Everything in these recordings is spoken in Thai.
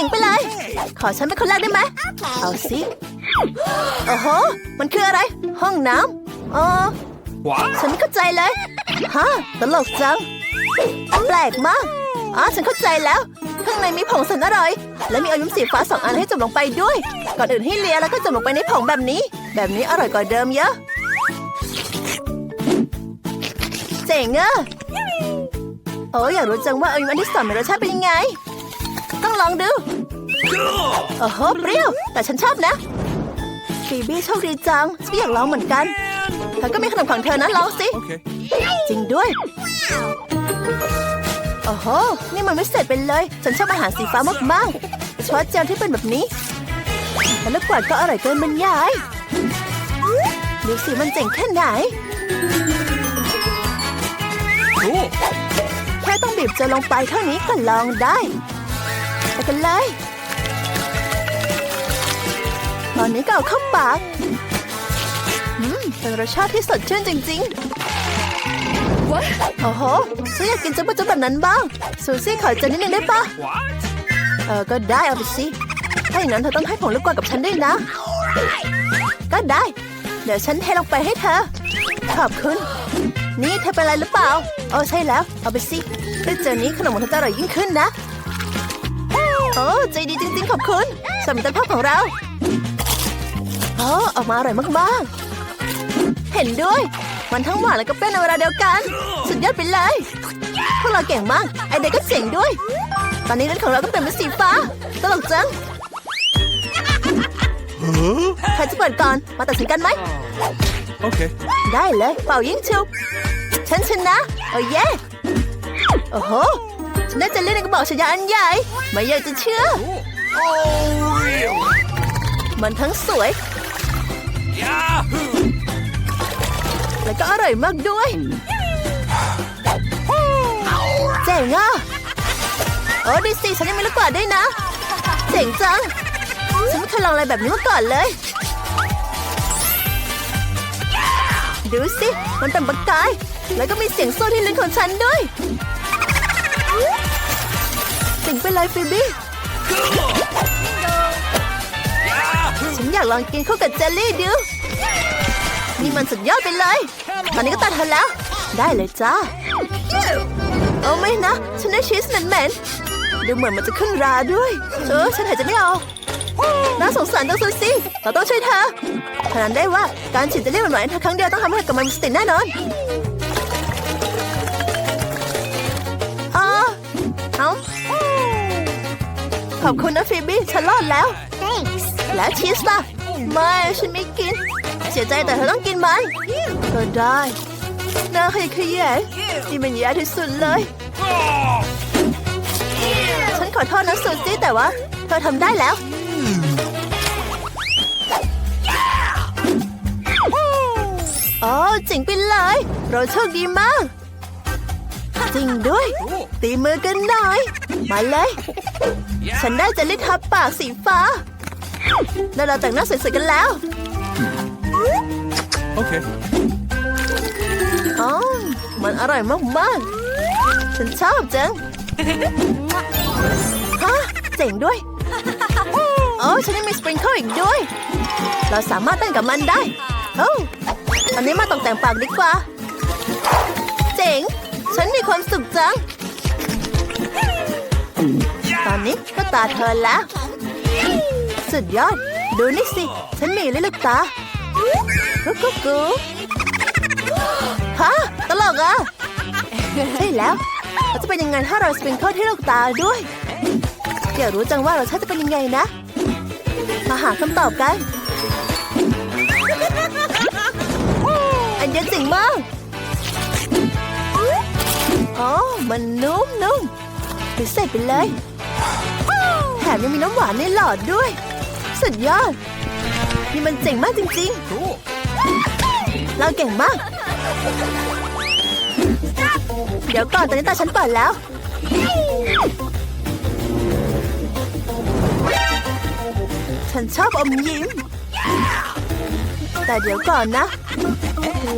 จ๋งไปเลย ขอฉันเป็นคนแรกได้ไหมเอาสิโอ้โห มันคืออะไร ห้องน้ำอ๋อ What? ฉันไม่เข้าใจเลยฮะตลกจัง แปลกมากอ๋อฉันเข้าใจแล้ว ข้างในมีผงสันอร่อย และมีอมยิ้มสีฟ้าสองอันให้จุ่มลงไปด้วย ก่อนอื่นให้เลียแล้วก็จุ่มลงไปในผงแบบนี้ แบบนี้อร่อยกว่าเดิมเยอะเจ๋งอะโอ้อยากรู้จังว่าอมยิ้มอันที่สองมีรสชาติเป็นยังไง ต้องลองดูโอ้โหเปรี้ยว แต่ฉันชอบนะฟีบี้โชคดีจังฉันอยากลองเหมือนกันเธอก็มีขนมของเธอนะลองสิ Okay. จริงด้วยโอ้โห นี่มันไม่เสร็จเป็นเลย ฉันชอบอาหารสีฟ้ามากๆโดยเฉพาะเจลที่เป็นแบบนี้ แล้วลูกกวาดก็อร่อยเกินบรรยายดูสิมันเจ๋งแค่ไหน Cool. แค่ต้องบีบเจลลงไปเท่านี้ก็ลองได้ไป กันเลย ตอนนี้ก็เอาเข้าปากอืมเป็นรสชาติที่สดชื่นจริงๆโอ้โหฉันอยากกินจุ๊บจุ๊บแบบนั้นบ้าง ซูซี่ขอเจอนิดนึงได้ปะ What? เออ ก็ได้เอาไปสิ ถ้าอย่างนั้นเธอต้องให้ผงลูกกวาดกับฉันด้วยนะ ก็ได้ เดี๋ยวฉันเทลงไปให้เธอ ขอบคุณ นี่เธอเป็นอะไรหรือเปล่า โอ้ใช่แล้ว เอาไปสิด้วยเจอนี้ขนมของเธอจะอร่อยยิ่งขึ้นนะ โอ้ใจดีจริงๆ ขอบคุณสำหรับภาพของเราโอ้ออกมาอร่อยมากๆ เห็นด้วย มันทั้งหวานและก็เปรี้ยวในเวลาเดียวกัน สุดยอดไปเลยพวกเราเก่งมาก ไอเด็กก็เจ๋งด้วย ตอนนี้รถของเราก็เปลี่ยนเป็นสีฟ้าตลกจังใครจะเปิดก่อน มาตัดสินกันไหม Okay. ได้เลย เป่ายิงชุบฉันชนะ โอ้เย่โอ้โห ฉันได้จะเล่นในกระบอกฉายาอันใหญ่ ไม่อยากจะเชื่อ มันทั้งสวย Yahoo! และก็อร่อยมากด้วยเจ๋งอะโอ้ดิสิฉันยังไม่รู้กว่าด้วยนะ เจ๋งจัง ฉันไม่เคยลองอะไรแบบนี้มาก่อนเลย ดูสิ มันเป็นประกาย แล้วก็มีเสียงโซ่ที่ลิ้นของฉันด้วย จ๋งไปเลยฟิบี้ Yahoo! ฉันอยากลองกินเข้ากับเจลลี่ดูนี่มันสุดยอดไปเลย ตอนนี้ก็ตัดเธอแล้ว ได้เลยจ้า เอาไม่นะ ฉันได้ชีสเหม็นๆดูเหมือนมันจะขึ้นราด้วย เออ ฉันหายใจไม่ออกน่าสงสารจังซูซี่เราต้องช่วยเธอพนันได้ว่าการฉีดเจลลี่หวานๆเธอครั้งเดียวต้องทำให้เธอกลับมามีสติแน่นอน ขอบคุณนะฟีบี้ฉันรอดแล้ว Thanks. แล้วชีสล่ะ ไม่ฉันไม่กิน เสียใจแต่เธอต้องกินมันก็ได้น่าขยะแขยงนี่มันแย่ที่สุดเลย Oh! ฉันขอโทษนะซูซี่แต่ว่า เธอทำได้แล้วโอ้จริงไปเลย เราโชคดีมาก จริงด้วย Cool. ตีมือกันหน่อย มาเลย ฉันได้จะลิทาปากสีฟ้า แล้วเราแต่งหน้าสวยๆกันแล้ว Okay. อ๋อมันอร่อยมากๆ ฉันชอบจัง ฮะ เจ๋งด้วยโอ้ฉันยังมีสปริงเกิลอีกด้วย เราสามารถเต้นกับมันได้ โอ้อันนี้มาตกแต่งปากดีกว่า เจ๋ง ฉันมีความสุขจัง ตอนนี้ก็ตาเธอแล้ว สุดยอด ดูนี่สิ ฉันมีลูกตากุ๊กกุ๊กฮะตลกอะ ใช่แล้วเราจะเป็นยังไงถ้าเราสปริงเกิลที่ลูกตาด้วยอยากรู้จังว่ารสชาติจะเป็นยังไงนะ มาหาคำตอบกัน อันเนี้ยเจ๋งมาก อ๋อ มันนุ่มนุ่มพิเศษไปเลย แถมยังมีน้ำหวานในหลอดด้วย สุดยอด นี่มันเจ๋งมากจริงๆ Cool. เราเก่งมาก เดี๋ยวก่อนตอนนี้ตาฉันก่อนแล้ว ฉันชอบอมยิ้ม แต่เดี๋ยวก่อนนะ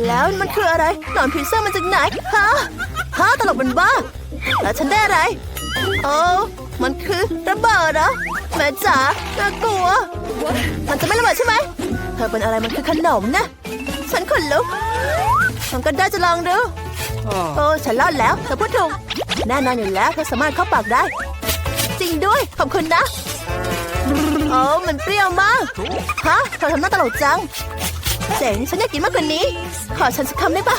แล้วมันคืออะไรหนอนผีเสื้อมันจากไหนฮะ ฮะตลกเป็นบ้าแล้วฉันได้อะไร โอ้มันคือระเบิดเหรอแม่จ๋าน่ากลัว มันจะไม่ระเบิดใช่ไหมเธอเป็นอะไรมันคือขนมนะฉันขนลุกมันก็ได้จะลองดูโอ้ฉันรอดแล้วเธอพูดถูกแน่นอนอยู่แล้วเธอสามารถเข้าปากได้ จริงด้วยขอบคุณนะโอ้มันเปรี้ยวมากฮะเธอทำหน้าตลกจังเจ๋งฉันอยากกินมากกว่านี้ ขอฉันสักคำได้ปะ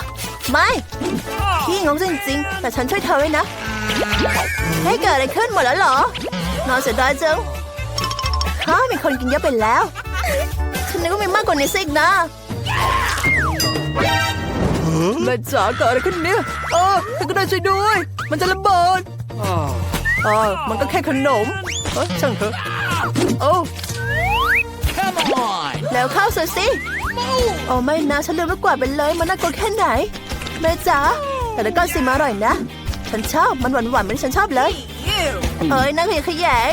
ไม่พี่งงจริงๆ แต่ฉันช่วยเธอไว้นะ ให้เกิดอะไรขึ้นหมดแล้วเหรอ นอนเสียดายจังฮะมีคนกินเยอะไปแล้ว ฉันนึกว่ามีมากกว่านี้สิอีกนะแม่จ๋าเกิดอะไรขึ้นเนี่ยเออเธอก็ได้ช่วยด้วย มันจะระเบิด Oh. เออมันก็แค่ขนมเออช่างเถอะโอ้ Come on. แล้วเข้าสิสิโอ้ไม่นะฉันลืมลูกกวาดไปเลย มันน่ากลัวแค่ไหน แม่จ๋าแต่ละก้อนสิมาอร่อยนะ ฉันชอบมันหวานหวานๆเหมือนที่ฉันชอบเลยเอ้ยนั่งขยะขยง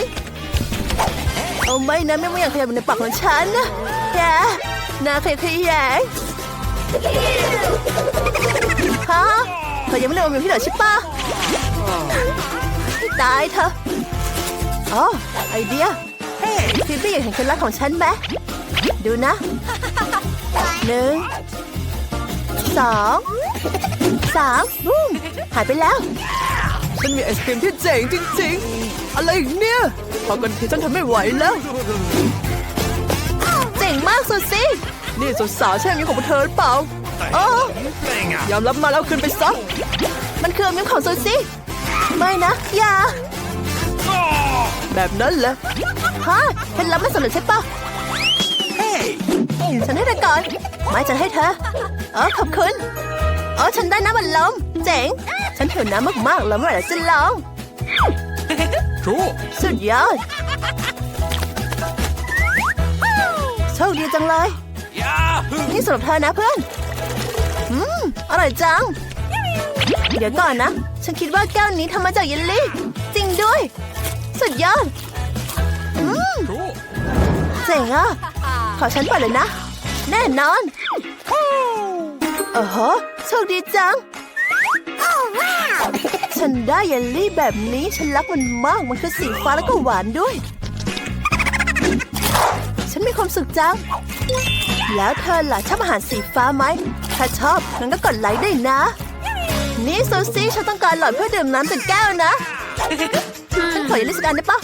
โอ้ไม่นะไม่ไม่อยากขยับในปากของฉันนะแกน่าขยะขยงฮะเธอยังไม่เลิกอมอยู่ที่เหลือใช่ปะตายเธออ๋อไอเดียฟิฟี่อยากเห็นเคล็ดลับของฉันไหมดูนะหนึ่ง สองสามบูมหายไปแล้ว ฉันมีไอศครีมที่เจ๋งจริง ๆ อะไรอีกเนี่ย พอกันทีฉันทำไม่ไหวแล้ว เจ๋งมากสุดสิ นี่สุดสาวใช่ไหมของพวกเธอหรือเปล่าโอ้ Thing. ยอมรับมาแล้วคืนไปซะมันคืออมิมของซูซี่ไม่นะ อย่า Oh. แบบนั้นเหรอฮะเคล็ดลับไม่สำเร็จใช่ปะ Hey. ฉันให้เธอก่อน ไม่ฉันให้เธอเออขอบคุณเออฉันได้น้ำบัลลมเจ๋ง ฉันหิวน้ำมากๆแล้วเมื่อไหร่จะลอง Cool. สุดยอดโชคดีจังเลย Yahoo. นี่สำหรับเธอนะเพื่อน อืม อร่อยจัง เดี๋ยวก่อนนะ ฉันคิดว่าแก้วนี้ทำมาจากเยลลี่ จริงด้วย สุดยอด อืม Cool. เจ๋งอะ ขอฉันเปิดเลยนะ แน่นอนโอ้โหโชคดีจังฉันได้เยลลี่แบบนี้ฉันรักมันมาก มันคือสีฟ้าแล้วก็หวานด้วย ฉันมีความสุขจัง แล้วเธอล่ะชอบอาหารสีฟ้าไหม ถ้าชอบงั้นก็กดไลค์ด้วยนะ นี่ซูซี่ฉันต้องการหลอดเพื่อดื่มน้ำจากแก้วนะ ฉันขอเยลลี่สักอันได้ปะ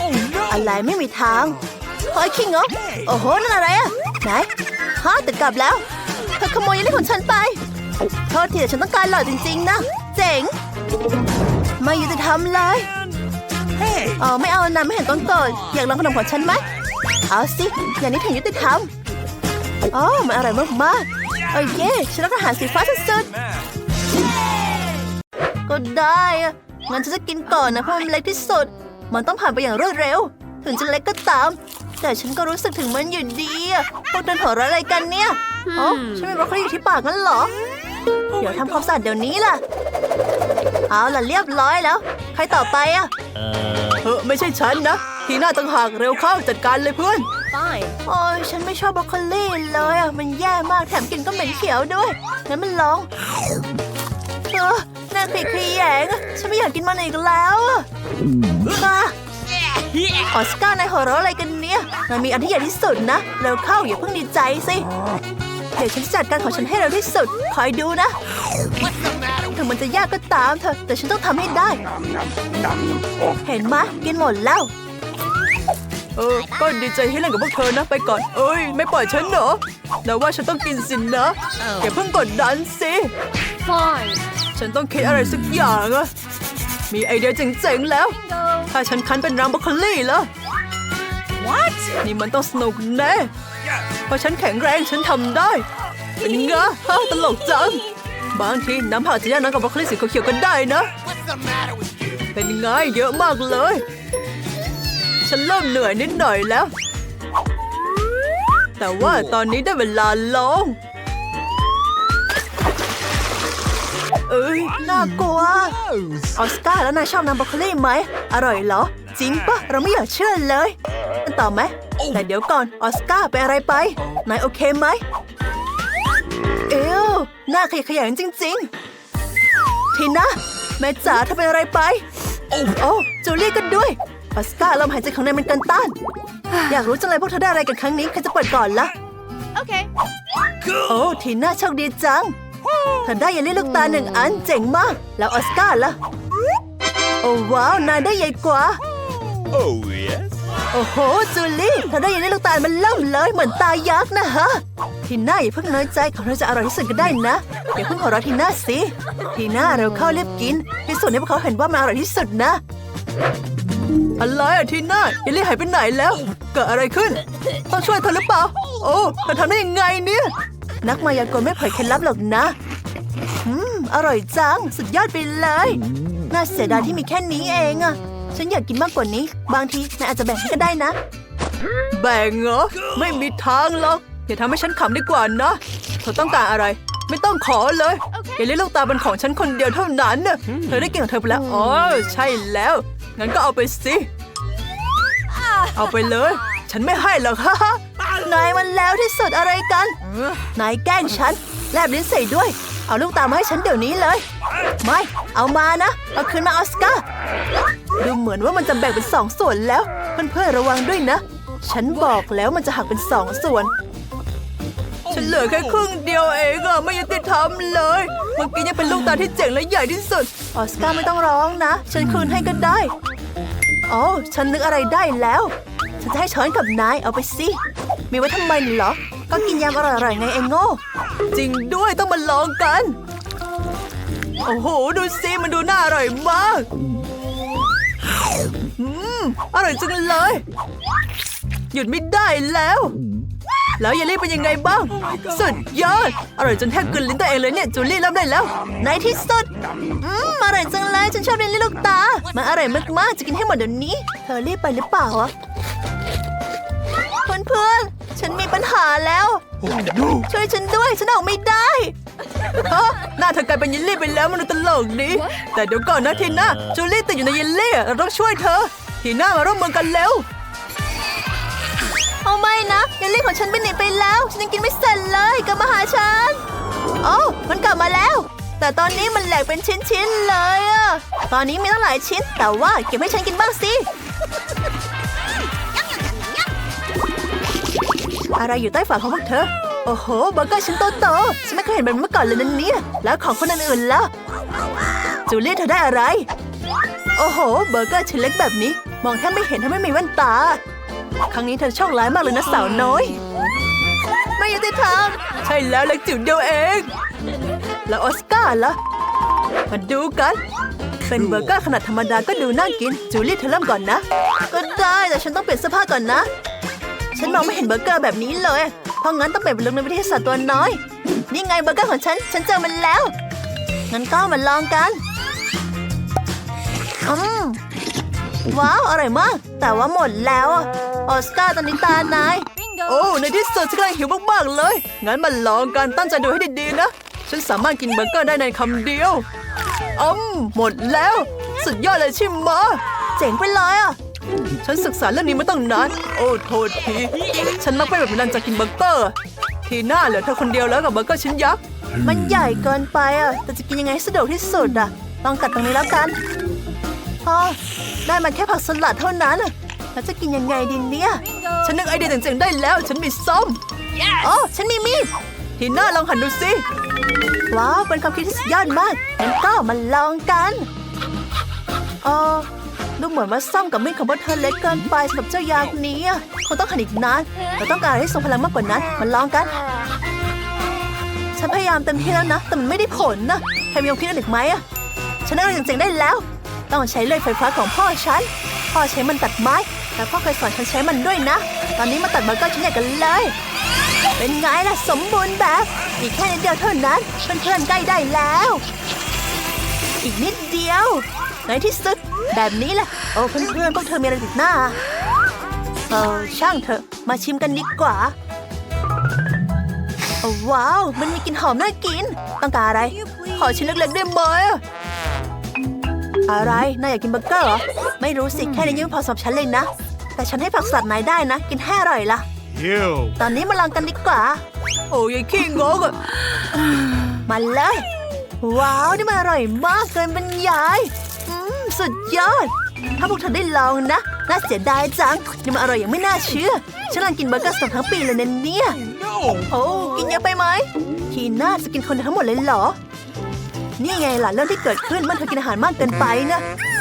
Oh no. อะไรไม่มีทาง เฮ้ยคิงเหรอโอ้โหนั่นอะไรอะไหนฮะแต่กลับแล้วเธอขโมยเยลลี่ของฉันไปโทษทีแต่ฉันต้องการหลอดจริง ๆ นะ เจ๋ง ไม่ยุติธรรมเลย Hey. อ๋อไม่เอานะไม่เห็นต้นโกดอยากลองขนมของฉันไหมเอาสิ อย่างนี้ถึงยุติธรรมอ๋อมันอร่อยมากๆโอเคฉันรักอาหารสีฟ้าสุด Man. ๆก็ได้อะงั้นฉันจะกินก่อนนะเพราะมันเล็กที่สุด มันต้องผ่านไปอย่างรวดเร็ว ถึงจะเล็กก็ตาม แต่ฉันก็รู้สึกถึงมันอยู่ดีอะพวกเธอหัวเราะอะไรกันเนี่ยอ๋อฉันมีบรอกโคลีอยู่ที่ปากงั้นเหรอ เดี๋ยวทำความสะอาดเดี๋ยวนี้ล่ะ เอาล่ะเรียบร้อยแล้ว ใครต่อไปอะเออไม่ใช่ฉันนะ ทีหน้าต่างหากเร็วเข้าจัดการเลยเพื่อน Fine. โอ้ยฉันไม่ชอบบรอกโคลีเลยอะมันแย่มากแถมกลินก็เหม็นเขียวด้วย งั้นมันลองเออน่าขยขยแยงอะฉันไม่อยากกินมันอีกแล้วอะค่ะ ออสการ์นายหัวเราะอะไรกันเนี่ยมันมีอันที่ใหญ่ที่สุดนะ เร็วเข้าอย่าเพิ่งดีใจสิ เดี๋ยวฉันจะจัดการของฉันให้เร็วที่สุด คอยดูนะ ถึงมันจะยากก็ตามเถอะแต่ฉันต้องทำให้ได้ เห็นไหมยกินหมดแล้ว เออ ก็ดีใจที่เล่นกับพวกเธอนะ ไปก่อน เอ้ย ไม่ปล่อยฉันเหรอแต่ว่าฉันต้องกินสินนะ อย่าเพิ่งกดดันสิ Fine. ฉันต้องคิดอะไรสักอย่างอะมีไอเดียเจ๋งๆแล้ว ถ้าฉันคันเป็นน้ำบรอกโคลี่แล้ว What? นี่มันต้องสนุกแน่ Yeah. เพราะฉันแข็งแรงฉันทำได้ เป็นไงฮะตลกจัง บางทีน้ำผักจะย่างน้ำกับบรอกโคลีสีเขียวๆกันได้นะ เป็นไงเยอะมากเลย ฉันเริ่มเหนื่อยนิดหน่อยแล้ว แต่ว่าตอนนี้ได้เวลาลอง เอ้ยน่ากลัว ออสการ์แล้วนายชอบน้ำบรอกโคลีไหม อร่อยเหรอ จริงปะเราไม่อยากเชื่อเลยกันต่อไหม แต่เดี๋ยวก่อน ออสการ์เป็นอะไรไป นายโอเคไหม เอวหน้าขยะแขยงจริง ๆ ทีนะ แม่จ๋าเธอเป็นอะไรไป โอ้จูเลียกันด้วย ออสการ์ลมหายใจของนายมันเกินต้าน อยากรู้จังเลยพวกเธอได้อะไรกันครั้งนี้ ใครจะเปิดก่อนละ Okay. โอ้ ทีน่าโชคดีจัง เธอได้เยลลี่ลูกตาหนึ่งอันเจ๋งมาก แล้วออสการ์ล่ะ โอ้ว้าวนายได้ใหญ่กว่า Oh, yes. โอ้โหจูลี่เธอได้เยลลี่ลูกตาลมันเริ่มเลยเหมือนตายักษ์นะฮะ ทีน่าอย่าเพิ่งน้อยใจของเราจะอร่อยที่สุดก็ได้นะอย่าเพิ่งหัวเราะทีน่าสิ ทีน่าเราเข้ารีบกินพิสูจน์ให้พวกเขาเห็นว่ามันอร่อยที่สุดนะอะไรอะทีน่าเยลลี่หายไปไหนแล้ว เกิดอะไรขึ้น ต้องช่วยเธอหรือเปล่า โอ้เธอทำได้ยังไงเนี่ย นักมายากลไม่เผยเคล็ดลับหรอกนะอืมอร่อยจัง สุดยอดไปเลย น่าเสียดายที่มีแค่นี้เองอะฉันอยากกินมากกว่านี้ บางทีนายอาจจะแบ่งให้ก็ได้นะ แบ่งเหรอ ไม่มีทางหรอกอย่าทำให้ฉันขำดีกว่านะเธอต้องการอะไร ไม่ต้องขอเลยอย่าเล่นลูกตาเป็นของฉันคนเดียวเท่านั้นน่ะเธอได้กินของเธอไปแล้วอ๋อใช่แล้ว งั้นก็เอาไปสิ เอาไปเลย ฉันไม่ให้หรอกฮ่าฮ่า นายมันแล้วที่สุดอะไรกัน นายแกล้งฉัน แลบลิ้นใส่ด้วย เอาลูกตามาให้ฉันเดี๋ยวนี้เลย ไม่ เอามานะ เอาคืนมาออสการ์ ดูเหมือนว่ามันจะแบ่งเป็นสองส่วนแล้ว เพื่อนๆระวังด้วยนะ ฉันบอกแล้วมันจะหักเป็นสองส่วน ฉันเหลือแค่ครึ่งเดียวเองอะไม่ยุติธรรมเลย เมื่อกี้ยังเป็นลูกตาที่เจ๋งและใหญ่ที่สุด ออสการ์ไม่ต้องร้องนะ ฉันคืนให้ก็ได้โอ้ฉันนึกอะไรได้แล้ว ฉันจะให้ช้อนกับนายเอาไปสิ มีไว้ทำไมเหรอ ก็กินยำอร่อยๆไงเองโง่ จริงด้วยต้องมาลองกัน โอ้โห ดูสิมันดูน่าอร่อยมาก อืม อร่อยจังเลย หยุดไม่ได้แล้ว แล้วเยลลี่เป็นยังไงบ้าง สุดยอด อร่อยจนแทบกลืนลิ้นตัวเองเลยเนี่ย จูลี่เริ่มได้แล้ว ในที่สุด อืม อร่อยจังเลยฉันชอบเยลลี่ลูกตา มันอร่อยมากๆ จะกินให้หมดเดี๋ยวนี้ เธอรีบไปหรือเปล่าอะเพื่อนๆ ฉันมีปัญหาแล้ว Oh, no. ช่วยฉันด้วยฉันออกไม่ได้ฮะหน้าเธอกลายเป็นเยลลี่ไปแล้วมันดูตลกดีแต่เดี๋ยวก่อนนะทีน่าจูลี่ติดอยู่ในเยลลี่เราต้องช่วยเธอ ทีน่ามาร่วมมือกันเร็วเอาไม่นะเยลลี่ของฉันไปไหนไปแล้ว ฉันยังกินไม่เสร็จเลยกลับมาหาฉันโอ้มันกลับมาแล้ว แต่ตอนนี้มันแหลกเป็นชิ้นๆเลยอะตอนนี้มีตั้งหลายชิ้น แต่ว่าเก็บให้ฉันกินบ้างสิ อะไรอยู่ใต้ฝาของพวกเธอ โอ้โหเบอร์เกอร์ชิ้นโตๆฉันไม่เคยเห็นแบบนี้มาก่อนเลยนะเนี่ย แล้วของคนอื่นๆล่ะ จูเลียเธอได้อะไร โอ้โห เบอร์เกอร์ชิ้นเล็กแบบนี้ มองแทบไม่เห็นถ้าไม่มีแว่นตา ครั้งนี้เธอโชคร้ายมากเลยนะสาวน้อย ไม่ยุติธรรมใช่แล้วเล็กจิ๋วเดียวเอง แล้วออสการ์ล่ะ มาดูกันเป็นเบอร์เกอร์ขนาดธรรมดาก็ดูน่ากิน จูเลียเธอเริ่มก่อนนะ ก็ได้แต่ฉันต้องเปลี่ยนเสื้อผ้าก่อนนะ ฉันมองไม่เห็นเบอร์เกอร์แบบนี้เลย เพราะงั้นต้องเปลี่ยนเป็นลุงในวิทยาศาสตร์ตัวน้อย นี่ไงเบอร์เกอร์ของฉัน ฉันเจอมันแล้ว งั้นก็มาลองกันอืมว้าว อร่อยมาก แต่ว่าหมดแล้วอะออสการ์ตอนนี้ตานาย Bingo. โอ้ ในที่สุดฉันกำลังหิวมากๆเลย งั้นมาลองกันตั้งใจดูให้ดีๆนะ ฉันสามารถกินเบอร์เกอร์ได้ในคำเดียวอืมหมดแล้ว สุดยอดเลยใช่ไหมะเจ๋งไปเลยอะ ฉันศึกษาเรื่องนี้มาตั้งนาน โอ้โทษที ฉันมักเป็นแบบนั้นจะกินเบอร์เกอร์ ทีหน้าเหลือเธอคนเดียวแล้วกับเบอร์เกอร์ชิ้นยักษ์ มันใหญ่เกินไปอะ แต่จะกินยังไงให้สะดวกที่สุดอะ ลองกัดตรงนี้แล้วกันพอได้มาแค่ผักสลัดเท่านั้นอะแล้วจะกินยังไงดีเนี่ย Bingo. ฉันนึกไอเดียเจ๋งๆได้แล้ว ฉันมีส้ม Yes. โอ้ฉันมีมีด ทีน่าลองหันดูสิ ว้าว เป็นความคิดที่สุดยอดมากงั้นก็มาลองกันเออ ดูเหมือนว่าส้มกับมีดของพวกเธอเล็กเกินไปสำหรับเจ้ายักนี้อะคงต้องหันอีกนานเราต้องการอะไรที่ทรงพลังมากกว่านั้นมาลองกัน ฉันพยายามเต็มที่แล้วนะ แต่มันไม่ได้ผลนะใครมีความคิดอะไรอีกไหมอะฉันได้อะไรเจ๋งได้แล้ว ต้องใช้เลื่อยไฟฟ้าของพ่อฉัน พ่อใช้มันตัดไม้ แต่พ่อเคยสอนฉันใช้มันด้วยนะ ตอนนี้มาตัดเบอร์เกอร์ชิ้นใหญ่กันเลย เป็นไงล่ะสมบูรณ์แบบ อีกแค่นิดเดียวเท่านั้นเพื่อนๆใกล้ได้แล้ว อีกนิดเดียว ในที่สุด แบบนี้แหละ โอ้เพื่อนๆพวกเธอมีอะไรติดหน้า เออช่างเถอะ มาชิมกันดีกว่าโอ้ว้าว มันมีกลิ่นหอมน่ากิน ต้องการอะไร You please. ขอชิ้นเล็กๆได้ไหมอะอะไรนายอยากกินเบอร์เกอร์เหรอ ไม่รู้สิ แค่นี้ยังไม่พอสำหรับฉันเลยนะ แต่ฉันให้ผักสลัดนายได้นะ กินให้อร่อยละ Ew. ตอนนี้มาลองกันดีกว่า โอ้ยขี้งกอะมาเลย ว้าว นี่มันอร่อยมากเกินบรรยายอืม สุดยอด ถ้าพวกเธอได้ลองนะ น่าเสียดายจังนี่มันอร่อยอย่างไม่น่าเชื่อ ฉันรังกินเบอร์เกอร์สดทั้งปีเลยนะเนี่ย No! โอ้กินเยอะไปไหม ทีน่าจะกินคนเดียวทั้งหมดเลยเหรอ นี่ไงล่ะเรื่องที่เกิดขึ้นเมื่อเธอกินอาหารมากเกินไปนะ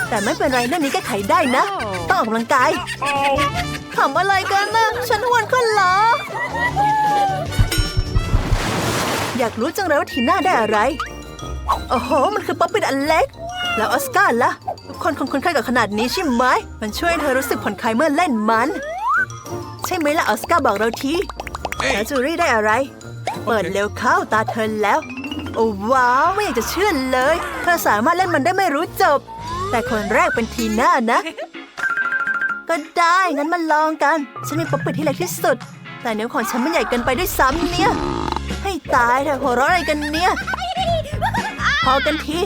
แต่ไม่เป็นไรเรื่องนี้แก้ไขได้นะ ต้องออกกำลังกายขำอะไรกันนะฉันอ้วนขึ้นเหรอ อยากรู้จังเลยว่าทีน่าได้อะไร โอ้โห มันคือป๊อปปี้อันเล็ก แล้วออสการ์ล่ะ ทุกคนคงคุ้นเคยกับขนาดนี้ใช่ไหม มันช่วยให้เธอรู้สึกผ่อนคลายเมื่อเล่นมัน ใช่ไหมล่ะออสการ์บอกเราทีแล้วจูรี่ได้อะไร เปิดเร็วเข้าตาเธอแล้ว โอ้ว้าวไม่อยากจะเชื่อเลย เธอสามารถเล่นมันได้ไม่รู้จบ แต่คนแรกเป็นทีน่านะ ก็ได้งั้นมาลองกัน ฉันมีป๊อปปิดที่เล็กที่สุด แต่นิ้วของฉันมันใหญ่เกินไปด้วยซ้ำเนี่ย ให้ตายเถอะหัวเราะอะไรกันเนี่ย พอกันที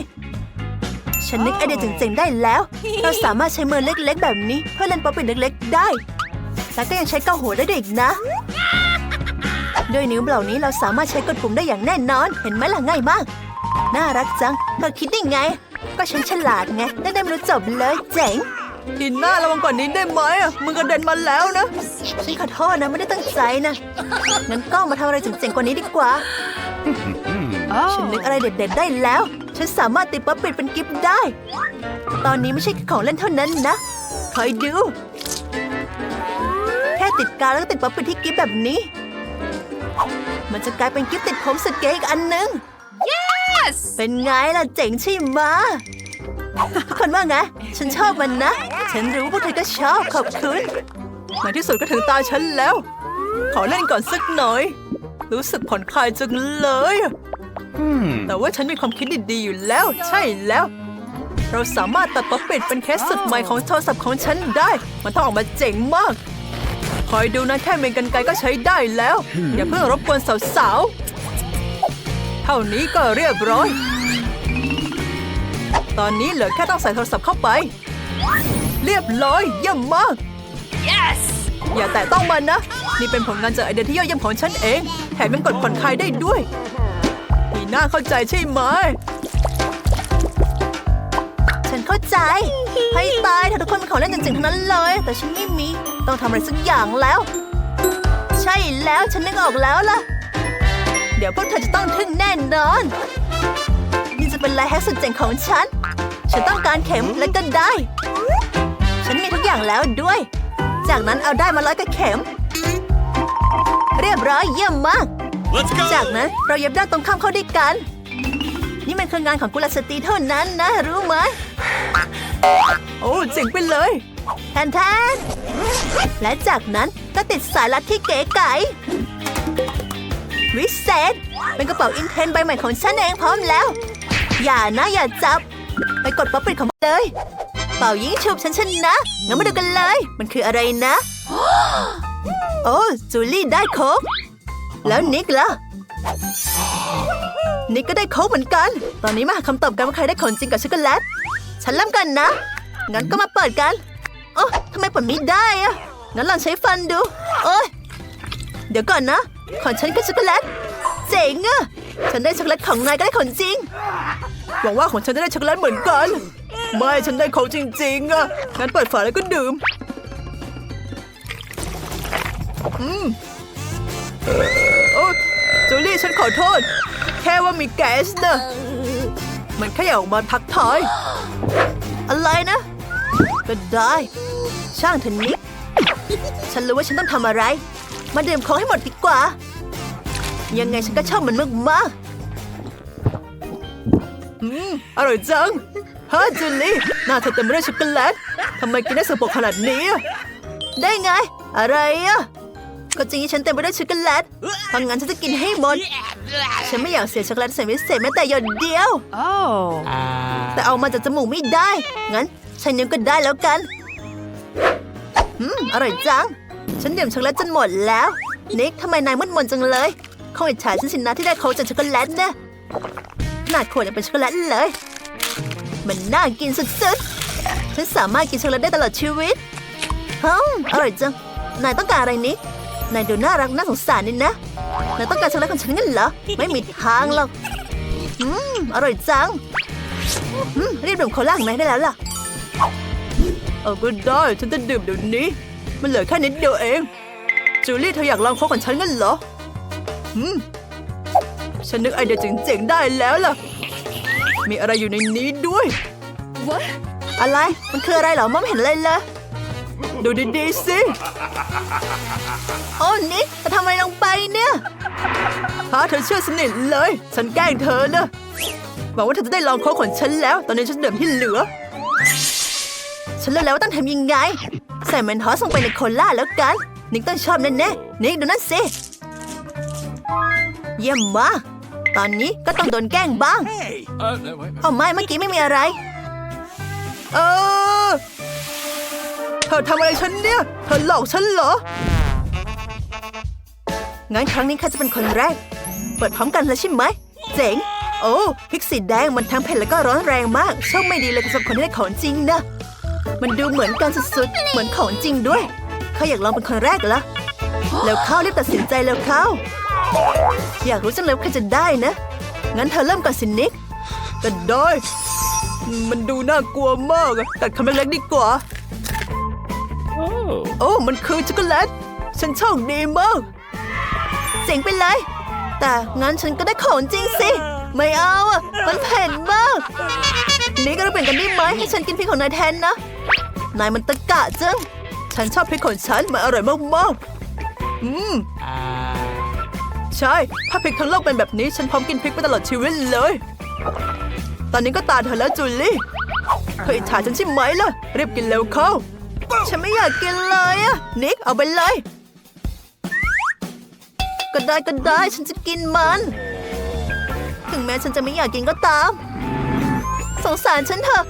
ฉันนึกไอเดียเจ๋งๆได้แล้ว เราสามารถใช้มือเล็กๆ แบบนี้ เพื่อเล่นป๊อปปิดเล็กๆ ได้ และก็ยังใช้เกาหัวได้ด้วยอีกนะ ด้วยนิ้วเหล่านี้เราสามารถใช้กดปุ่มได้อย่างแน่นอน เห็นไหมล่ะง่ายมาก น่ารักจังเธอคิดได้ไง ก็ฉันฉลาดไงได้ได้ไม่รู้จบเลยเจ๋งทินหน้าระวังก่อนนี้ได้ไหมอะมึงกระเด็นมาแล้วนะ ฉันขอโทษนะไม่ได้ตั้งใจนะ งั้นก็มาทำอะไรเจ๋งๆกว่านี้ดีกว่า ฉันนึกอะไรเด็ดๆได้แล้ว ฉันสามารถติดป๊อปปิดเป็นกิฟต์ได้ ตอนนี้ไม่ใช่แค่ของเล่นเท่านั้นนะคอยดู แค่ติดกาวแล้วก็ติดป๊อปปิดที่กิฟต์แบบนี้ มันจะกลายเป็นกิฟต์ติดผมสุดเก๋อีกอันหนึง yes เป็นไงล่ะเจ๋งใช่ไหมะทุกคนว่าไง ฉันชอบมันนะ ฉันรู้พวกเธอก็ชอบขอบคุณในที่สุดก็ถึงตาฉันแล้ว ขอเล่นก่อนสักหน่อย รู้สึกผ่อนคลายจังเลย Hmm. แต่ว่าฉันมีความคิดดีๆอยู่แล้ว ใช่แล้ว เราสามารถตัดป๊อปปิดเป็นเคสสุดใหม่ของโทรศัพท์ของฉันได้ มันต้องออกมาเจ๋งมาก คอยดูนะแค่เมนกันไกลก็ใช้ได้แล้ว อย่าเพิ่งรบกวนสาวๆ เท่านี้ก็เรียบร้อย ตอนนี้เหลือแค่ต้องใส่โทรศัพท์เข้าไป เรียบร้อยเยี่ยมมาก yes อย่าแตะต้องมันนะ นี่เป็นผลงานจากไอเดียที่ยอดเยี่ยมของฉันเอง แถมยังกดผ่อนคลายได้ด้วยมีห น้าเข้าใจใช่ไหม ฉันเข้าใจ ให้ตายเธอทุกคนเป็นของเล่นจริงๆทั้งนั้นเลย แต่ฉันไม่มี ต้องทำอะไรสักอย่างแล้ว ใช่แล้วฉันนึกออกแล้วล่ะ เดี๋ยวพวกเธอจะต้องทึ่งแน่นอน นี่จะเป็นลายแฮกสุดเจ๋งของฉัน ฉันต้องการเข็มและก็ได้ ฉันมีทุกอย่างแล้วด้วย จากนั้นเอาได้มาร้อยกับเข็ม เรียบร้อยเยี่ยมมาก จากนั้นเราเย็บด้านตรงข้ามเข้าด้วยกัน นี่มันคืองานของกุลสตรีเท่านั้นนะ รู้ไหม โอ้เจ๋งไปเลยแทนแทนและจากนั้นก็ติดสายรัดที่เก๋ไก๋วิเศษเป็นกระเป๋าอินเทนใบใหม่ของฉันเองพร้อมแล้ว อย่านะอย่าจับ ไปกดป๊อปปิดของมันเลย เป่ายิงฉุบฉันชนะงั้นมาดูกันเลย มันคืออะไรนะ โอ้จูลี่ได้ค้ก แล้วนิกล่ะ นิกก็ได้โค้กเหมือนกัน ตอนนี้มาหาคำตอบกันว่าใครได้ของจริงกับช็อกโกแลต ฉันเริ่มกันนะ งั้นก็มาเปิดกันโอ้ทำไมเปิดไม่ได้อะงั้นลองใช้ฟันดู โอ้ยเดี๋ยวก่อนนะ ของฉันก็ช็อกโกแลต เจ๋งอะฉันได้ช็อกโกแลตของนายก็ได้ของจริง หวังว่าของฉันจะได้ช็อกโกแลตเหมือนกัน ไม่ฉันได้ของจริงๆอะงั้นเปิดฝาแล้วก็ดื่ม อืม จูลี่ฉันขอโทษ แค่ว่ามีแก๊สนะมันแค่อยากออกมาทักทาย อะไรนะ ก็ได้ ช่างเถอะนิก ฉันรู้ว่าฉันต้องทำอะไร มาดื่มของให้หมดดีกว่า ยังไงฉันก็ชอบมันมากๆอืม อร่อยจังฮะจูลี่หน้าเธอเต็มไปด้วยช็อกโกแลตทำไมกินได้สกปรกขนาดนี้ ได้ไง อะไรอะ ก็จริงที่ฉันเต็มไปด้วยช็อกโกแลตเพราะงั้นฉันจะกินให้หมด ฉันไม่อยากเสียช็อกโกแลตใส่พิเศษแม้แต่หยดเดียว Oh. แต่เอามาจากจมูกไม่ได้ งั้นใช้นิ้วก็ได้แล้วกันอืมอร่อยจัง ฉันดื่มช็อกโกแลตจนหมดแล้ว นิกทำไมนายมืดมนจังเลยคงอิจฉาฉันสินะที่ได้โค้กจากช็อกโกแลตนะขนาดขวดยังเป็นช็อกโกแลตเลย มันน่ากินสุดๆ ฉันสามารถกินช็อกโกแลตได้ตลอดชีวิตฮึมอร่อยจัง นายต้องการอะไรนิก นายดูน่ารักน่าสงสารนี่นะนายต้องการช็อกโกแลตของฉันงั้นเหรอ ไม่มีทางหรอก อืม อร่อยจัง อืม รีบดื่มโคลาของนายได้แล้วล่ะ เอาก็ได้ ฉันจะดื่มเดี๋ยวนี้ มันเหลือแค่นิดเดียวเอง จูลี่เธออยากลองโค้กของฉันกันเหรอหืม ฉันนึกไอเดียเจ๋งๆได้แล้วล่ะ มีอะไรอยู่ในนี้ด้วย What? อะไร มันคืออะไรเหรอมองไม่เห็นเลยเลย ดูดีๆสิโอ้นิกจะทำอะไรลงไปเนี่ยฮะเธอเชื่อสนิทเลย ฉันแกล้งเธอนะหวังว่าเธอจะได้ลองโค้กของฉันแล้ว ตอนนี้ฉันเดิมที่เหลือ ฉันรู้แล้วว่าต้องทำยังไง ใส่แมนทอสลงไปในโคลาแล้วกัน นิกต้องชอบแน่ๆนิกดูนั่นสิ เยี่ยมมาก ตอนนี้ก็ต้องโดนแกล้งบ้าง Hey! Uh, no, wait. เอาไม่เมื่อกี้ไม่มีอะไร เออเธอทำอะไรฉันเนี่ย เธอหลอกฉันเหรอ งั้นครั้งนี้ข้าจะเป็นคนแรก เปิดพร้อมกันเลยใช่ไหม เจ๋ง โอ้พริกสีแดงมันทั้งเผ็ดแล้วก็ร้อนแรงมากโชคไม่ดีเลยสำหรับคนที่ได้ของจริงนะ มันดูเหมือนกันสุดๆ เหมือนของจริงด้วยข้าอยากลองเป็นคนแรกละแล้วเข้ารีบตัดสินใจแล้วเข้า อยากรู้จังเลยว่าใครจะได้นะ งั้นเธอเริ่มก่อนสินิกก็ได้มันดูน่ากลัวมากอะตัดคำเล็กๆดีกว่า โอ้ มันคือช็อกโกแลต ฉันโชคดีมากเจ๋งไปเลย แต่งั้นฉันก็ได้ของจริงสิ ไม่เอาอะ มันเผ็ดมาก นี่ก็เราเปลี่ยนกันได้ไหมให้ฉันกินพริกของนายแทนนะ นายมันตะกะจัง ฉันชอบพริกของฉัน มันอร่อยมากๆ อืม ใช่ ถ้าพริกทั้งโลกเป็นแบบนี้ ฉันพร้อมกินพริกไปตลอดชีวิตเลย ตอนนี้ก็ตาเธอแล้วจูลี่ เธออิจฉาฉันใช่ไหมล่ะรีบกินเร็วเข้า ฉันไม่อยากกินเลยอะนิกเอาไปเลย ก็ได้ก็ได้ฉันจะกินมัน ถึงแม้ฉันจะไม่อยากกินก็ตาม สงสารฉันเถอะ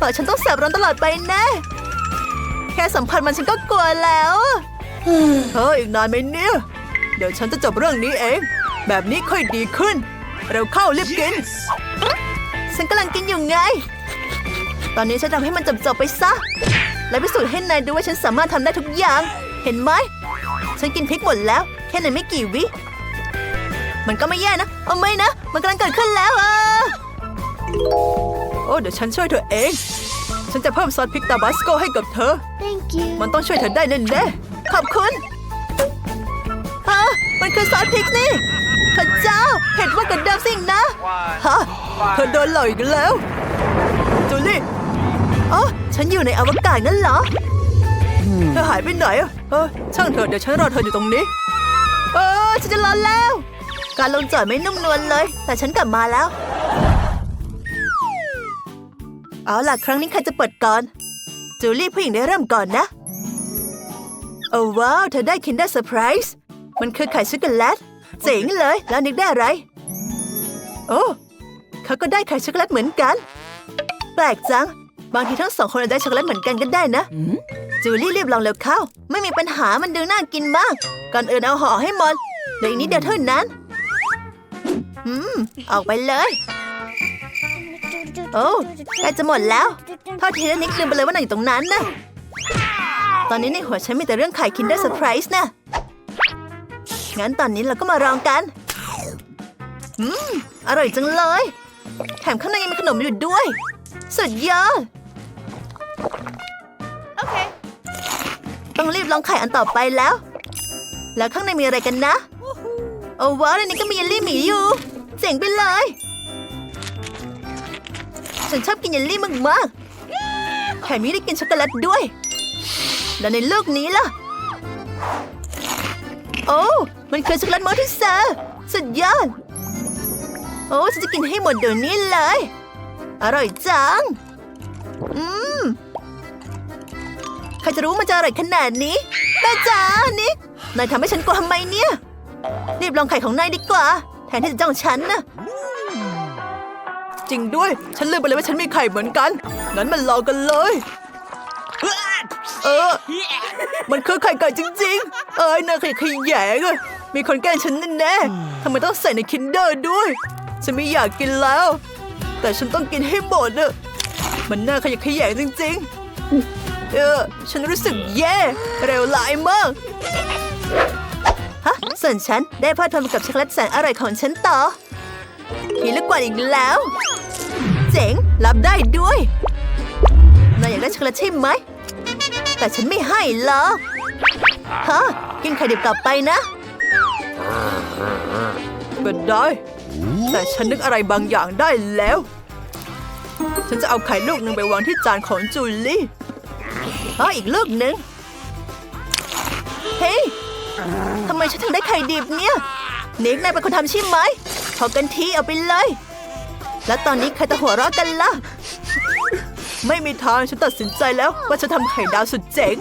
ปล่อยฉันต้องแสบร้อนตลอดไปแน่แค่สัมผัสมันฉันก็กลัวแล้วอะเฮ้ยอีกนานไหมเนี่ย เดี๋ยวฉันจะจบเรื่องนี้เอง แบบนี้ค่อยดีขึ้น เร็วเข้ารีบกิน ฉันกำลังกินอยู่ไง ตอนนี้ฉันทำให้มันจบๆไปซะ และพิสูจน์ให้นายดูว่าฉันสามารถทำได้ทุกอย่าง เห็นไหม ฉันกินพริกหมดแล้ว แค่ในไม่กี่วิ มันก็ไม่แย่นะเอาไม่นะ มันกำลังเกิดขึ้นแล้วอะโอ้เดี๋ยวฉันช่วยเธอเอง ฉันจะเพิ่มซอสพริกตาบาสโกให้กับเธอ Thank you. มันต้องช่วยเธอได้แน่ๆขอบคุณฮะมันคือซอสพริกนี่พระเจ้าเห็นว่ากันเดิมสิ่งนะฮะเธอโดนหลอกอีกแล้วจูลี่อ๋อ ฉันอยู่ในอวกาศงั้นเหรอ เธอหายไปไหนอะเออช่างเถอะเดี๋ยวฉันรอเธออยู่ตรงนี้ เออฉันจะรอแล้ว การลงจอดไม่นุ่มนวลเลย แต่ฉันกลับมาแล้ว เอาล่ะครั้งนี้ใครจะเปิดก่อน จูลี่ผู้หญิงได้เริ่มก่อนนะ โอ้ว้าวเธอได้คินเดอร์เซอร์ไพรส์ มันคือไข่ช็อกโกแลต เจ๋งเลย แล้วนิกได้อะไร โอ้ เขาก็ได้ไข่ช็อกโกแลตเหมือนกัน แปลกจัง บางทีทั้งสองคนอาจได้ช็อกโกแลตเหมือนกันก็ได้นะ จูลี่รีบลองเร็วเข้า ไม่มีปัญหามันดูน่ากินมาก ก่อนอื่นเอาห่อให้หมดเหลืออีกนิดเดียวเท่านั้น อืม ออกไปเลย โอ้ใกล้จะหมดแล้วโทษทีนะนิกลืมไปเลยว่านายอยู่ตรงนั้นนะ ตอนนี้ในหัวฉันมีแต่เรื่องไข่คินเดอร์เซอร์ไพรส์นะ งั้นตอนนี้เราก็มาลองกัน อืม อร่อยจังเลย แถมข้างในยังมีขนมอยู่ด้วย สุดยอด Okay. ต้องรีบลองไข่อันต่อไปแล้ว แล้วข้างในมีอะไรกันนะ โอ้ว้าวในนี้ก็มีเยลลี่หมีอยู่ เจ๋งไปเลย ฉันชอบกินเยลลี่มากๆแถมยังได้กินช็อกโกแลตด้วย แล้วในลูกนี้ล่ะ โอ้ มันคือช็อกโกแลตมอลที่เซอร์สุดยอด โอ้ฉันจะกินให้หมดเดี๋ยวนี้เลย อร่อยจัง อืม ใครจะรู้มันจะอร่อยขนาดนี้ แม่จ๋านิกนายทำให้ฉันกลัวทำไมเนี่ย รีบลองไข่ของนายดีกว่า แทนที่จะจ้องฉันนะจริงด้วย ฉันลืมไปเลยว่าฉันมีไข่เหมือนกันงั้นมันลอกันเลย เออ มันคือไข่ไก่จริง ๆ เอ้ยน่าขยะแขยงอะมีคนแกล้งฉันแน่ๆทำไมต้องใส่ในคินเดอร์ด้วย ฉันไม่อยากกินแล้ว แต่ฉันต้องกินให้หมดอะมันน่าขยะแขยงจริง ๆ เออ ฉันรู้สึกแย่ เร็วหลายมาก ฮะ ส่วนฉันได้เพลิดเพลินไปกับช็อกโกแลตแสนอร่อยของฉันต่อขี่ลูกกวาดอีกแล้ว เจ๋ง รับได้ด้วยนายอยากได้ช็อกโกแลตใช่ไหม แต่ฉันไม่ให้หรอกฮะ กินไข่ดิบกลับไปนะก็ได้ แต่ฉันนึกอะไรบางอย่างได้แล้ว ฉันจะเอาไข่ลูกหนึ่งไปวางที่จานของจูลี่ อ๋ออีกลูกหนึ่งเฮ้ยทำไมฉันถึงได้ไข่ดิบเนี่ยนิกนายเป็นคนทำใช่ไหมพอกันทีเอาไปเลย แล้วตอนนี้ใครจะหัวเราะกันล่ะ ไม่มีทางฉันตัดสินใจแล้ว ว่าจะทำไข่ดาวสุดเจ๋ง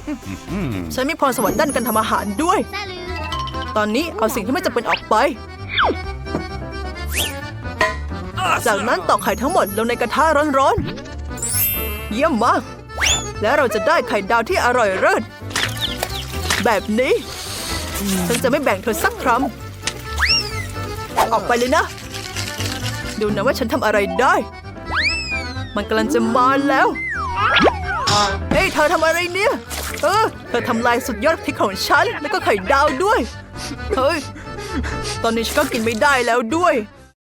ฉันมีพรสวรรค์ด้านการทำอาหารด้วย ตอนนี้เอาสิ่งที่ไม่จำเป็นออกไป จากนั้นตอกไข่ทั้งหมดลงในกระทะร้อนๆ เยี่ยมมาก และเราจะได้ไข่ดาวที่อร่อยเลิศแบบนี้ ฉันจะไม่แบ่งเธอสักคำออกไปเลยนะ ดูนะว่าฉันทำอะไรได้ มันกำลังจะมาแล้วเฮ้ยเธอทำอะไรเนี่ย เออ เธอทำลายสุดยอดพริกของฉัน แล้วก็ไข่ดาวด้วย เฮ้ย ตอนนี้ฉันก็กินไม่ได้แล้วด้วย